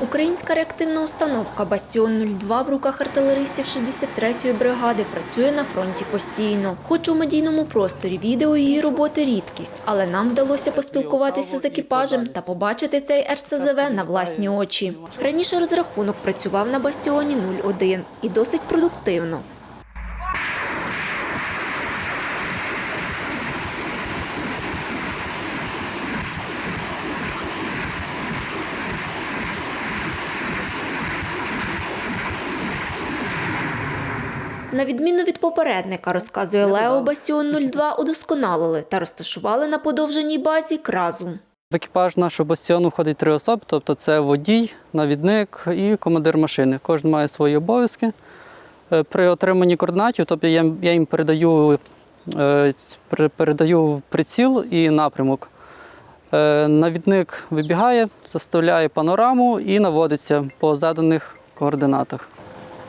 Українська реактивна установка «Бастіон-02» в руках артилеристів 63-ї бригади працює на фронті постійно. Хоч у медійному просторі відео її роботи рідкість, але нам вдалося поспілкуватися з екіпажем та побачити цей РСЗВ на власні очі. Раніше розрахунок працював на «Бастіоні 01» і досить продуктивно. На відміну від попередника, розказує Лео, Бастіон 02 удосконалили та розташували на подовженій базі кразу. В екіпаж нашого бастіону входить три особи, тобто це водій, навідник і командир машини. Кожен має свої обов'язки. Е, При отриманні координатів, тобто я, їм- передаю, е, передаю приціл і напрямок. Е, Навідник вибігає, заставляє панораму і наводиться по заданих координатах.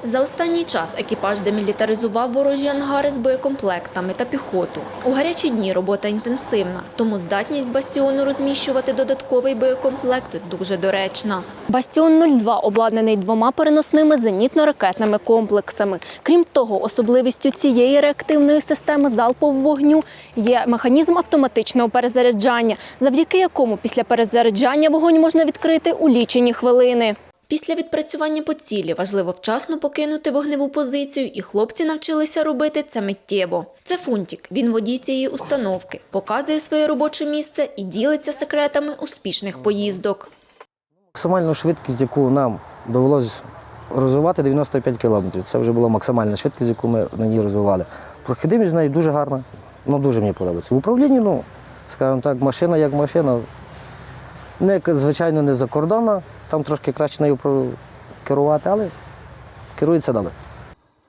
За останній час екіпаж демілітаризував ворожі ангари з боєкомплектами та піхоту. У гарячі дні робота інтенсивна, тому здатність бастіону розміщувати додатковий боєкомплект дуже доречна. Бастіон 02 обладнаний двома переносними зенітно-ракетними комплексами. Крім того, особливістю цієї реактивної системи залпового вогню є механізм автоматичного перезаряджання, завдяки якому після перезаряджання вогонь можна відкрити у лічені хвилини. Після відпрацювання по цілі важливо вчасно покинути вогневу позицію, і хлопці навчилися робити це миттєво. Це Фунтік. Він водій цієї установки, показує своє робоче місце і ділиться секретами успішних поїздок. Максимальну швидкість, яку нам довелося розвивати, 95 кілометрів. Це вже була максимальна швидкість, яку ми на ній розвивали. Прохідимість з нею дуже гарна, ну дуже мені подобається. В управлінні, ну, скажімо так, машина як машина. Не, звичайно, не закордонна, там трошки краще нею керувати, але керується добре.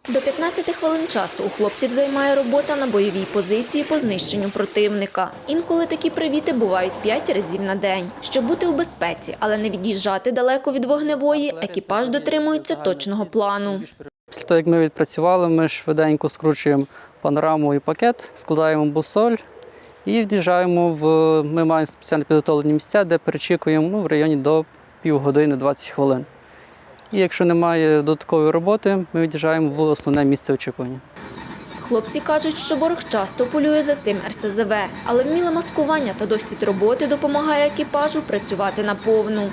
До 15 хвилин часу у хлопців займає робота на бойовій позиції по знищенню противника. Інколи такі привіти бувають 5 разів на день. Щоб бути у безпеці, але не від'їжджати далеко від вогневої, екіпаж дотримується точного плану. Після того, як ми відпрацювали, ми швиденько скручуємо панораму і пакет, складаємо бусоль і в'їжджаємо в. Ми маємо спеціально підготовлені місця, де перечікуємо ну, в районі до півгодини 20 хвилин. І якщо немає додаткової роботи, ми від'їжджаємо в основне місце очікування. Хлопці кажуть, що борг часто полює за цим РСЗВ, але вміле маскування та досвід роботи допомагає екіпажу працювати наповну.